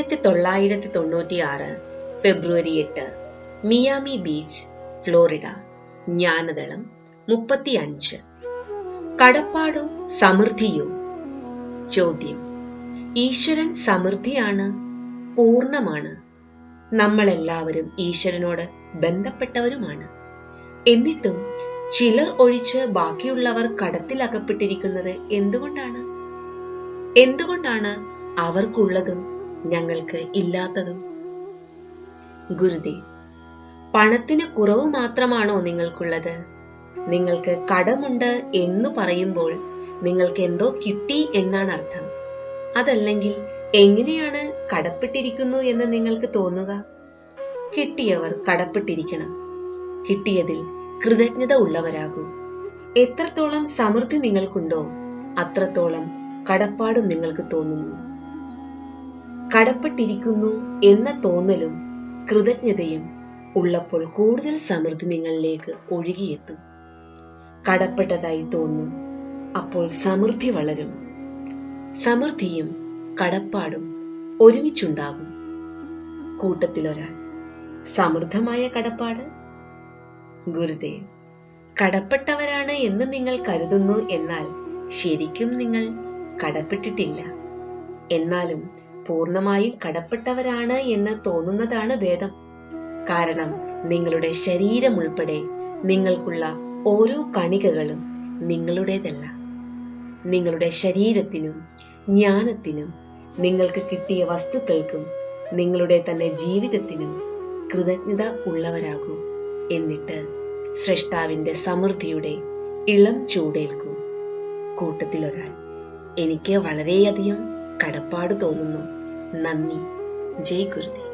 ആയിരത്തി തൊള്ളായിരത്തി തൊണ്ണൂറ്റി ആറ് ഫെബ്രുവരി എട്ട് മിയാമി ബീച്ച് ഫ്ലോറിഡ ജ്ഞാനദളം മുപ്പത്തി അഞ്ച് കടപ്പാടോ സമൃദ്ധിയോ? ചോദ്യം. ഈശ്വരൻ സമൃദ്ധിയാണ് പൂർണമാണ്. നമ്മളെല്ലാവരും ഈശ്വരനോട് ബന്ധപ്പെട്ടവരുമാണ്. എന്നിട്ടും ചിലർ ഒഴിച്ച് ബാക്കിയുള്ളവർ കടത്തിലകപ്പെട്ടിരിക്കുന്നത് എന്തുകൊണ്ടാണ്? എന്തുകൊണ്ടാണ് അവർക്കുള്ളതും ഞങ്ങൾക്ക് ഇല്ലാത്തതും. ഗുരുദേവ് പണത്തിന് കുറവ് മാത്രമാണോ നിങ്ങൾക്കുള്ളത്? നിങ്ങൾക്ക് കടമുണ്ട് എന്ന് പറയുമ്പോൾ നിങ്ങൾക്ക് എന്തോ കിട്ടി എന്നാണ് അർത്ഥം. അതല്ലെങ്കിൽ എങ്ങനെയാണ് കടപ്പെട്ടിരിക്കുന്നു എന്ന് നിങ്ങൾക്ക് തോന്നുക? കിട്ടിയവർ കടപ്പെട്ടിരിക്കണം. കിട്ടിയതിൽ കൃതജ്ഞത ഉള്ളവരാകൂ. എത്രത്തോളം സമൃദ്ധി നിങ്ങൾക്കുണ്ടോ അത്രത്തോളം കടപ്പാടും നിങ്ങൾക്ക് തോന്നുന്നു. കടപ്പെട്ടിരിക്കുന്നു എന്ന തോന്നലും കൃതജ്ഞതയും ഉള്ളപ്പോൾ കൂടുതൽ സമൃദ്ധി നിങ്ങളിലേക്ക് ഒഴുകിയെത്തും. കടപ്പെട്ടതായി തോന്നും അപ്പോൾ സമൃദ്ധി വളരും. സമൃദ്ധിയും കടപ്പാടും ഒരുമിച്ചുണ്ടാകും. കൂട്ടത്തിലൊരാൾ സമൃദ്ധമായ കടപ്പാട്? ഗുരുദേവ് കടപ്പെട്ടവരാണ് എന്ന് നിങ്ങൾ കരുതുന്നു എന്നാൽ ശരിക്കും നിങ്ങൾ കടപ്പെട്ടിട്ടില്ല. എന്നാലും പൂർണമായും കടപ്പെട്ടവരാണ് എന്ന് തോന്നുന്നതാണ് ഭേദം കാരണം നിങ്ങളുടെ ശരീരം ഉൾപ്പെടെ നിങ്ങൾക്കുള്ള ഓരോ കണികകളും നിങ്ങളുടേതല്ല. നിങ്ങളുടെ ശരീരത്തിനും ജ്ഞാനത്തിനും നിങ്ങൾക്ക് കിട്ടിയ വസ്തുക്കൾക്കും നിങ്ങളുടെ തന്നെ ജീവിതത്തിനും കൃതജ്ഞത ഉള്ളവരാകൂ. എന്നിട്ട് സൃഷ്ടാവിന്റെ സമൃദ്ധിയുടെ ഇളം ചൂടേൽക്കൂ. കൂട്ടത്തിലൊരാൾ എനിക്ക് വളരെയധികം കടപ്പാട് തോന്നുന്നു. നന്ദി ജയ് ഗുരുദേവ്